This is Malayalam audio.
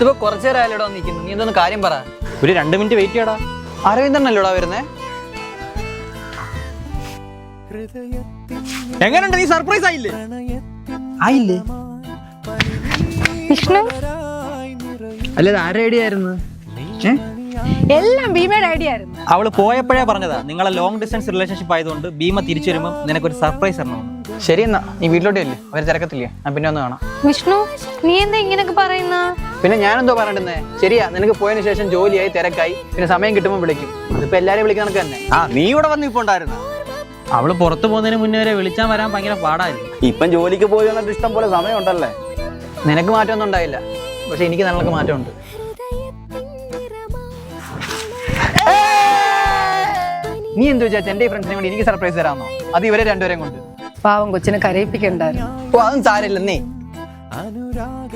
ഇതിപ്പോ കുറച്ചു നേരം ആയാലോടാ നിൽക്കുന്നു നീ എന്തൊന്ന് കാര്യം പറ. ഒരു രണ്ട് മിനിറ്റ് വെയിറ്റ് ചെയ്യടാ. അരവിന്ദൻ അല്ലടാ വരുന്നേ? എങ്ങനെയുണ്ട് നീ സർപ്രൈസ് ആയില്ലേ? ആയില്ലേ? വിഷ്ണു? അല്ല ഇത് ആരുടെ ഐഡിയ ആയിരുന്നു? എല്ലാം ഭീമയുടെ ഐഡിയ ആയിരുന്നു. അവൾ പോയപ്പോഴേ പറഞ്ഞതാ നിങ്ങളെ ലോങ് ഡിസ്റ്റൻസ് റിലേഷൻഷിപ്പ് ആയതുകൊണ്ട് ഭീമ തിരിച്ചു വരുമ്പോൾ നിനക്കൊരു സർപ്രൈസ് തരണമെന്ന് ശരി എന്നാ. നീ വീട്ടിലോട്ട് അല്ലേ അവർ തിരക്കത്തില്ല? ഞാൻ പിന്നെ ഒന്ന് കാണാം. വിഷ്ണു നീ എന്താ ഇങ്ങനൊക്കെ പറയുന്ന? പിന്നെ ഞാനെന്തോ പറയണ്ടെന്നേ? ശരിയാ നിനക്ക് പോയതിന് ശേഷം ജോലിയായി തിരക്കായി. പിന്നെ സമയം കിട്ടുമ്പോൾ വിളിക്കും. അതിപ്പോ എല്ലാരെയും വിളിക്കാൻ തന്നെ. ആ നീ ഇവിടെ വന്ന് ഇപ്പൊ ഉണ്ടായിരുന്ന? അവൾ പുറത്തു പോകുന്നതിന് മുന്നേ വരെ വിളിച്ചാൻ വരാൻ ഭയങ്കര പാടായിരുന്നു. ഇപ്പം ജോലിക്ക് പോയി വന്നിട്ട് ഇഷ്ടം പോലെ സമയമുണ്ടല്ലേ? നിനക്ക് മാറ്റമൊന്നും ഉണ്ടായില്ല. പക്ഷെ എനിക്ക് നല്ല മാറ്റമുണ്ട്. നീ എന്ത് വിചാരിച്ച? എന്റെ ഫ്രണ്ട്സിനെ വേണ്ടി എനിക്ക് സർപ്രൈസ് തരാമെന്നോ? അത് ഇവരെ രണ്ടുപേരെയും കൊണ്ട്. പാവം കൊച്ചിനെ കരയിപ്പിക്കണ്ടായിരുന്നു. ഓ അതും സാരമില്ലെന്നേ. അനുരാഗ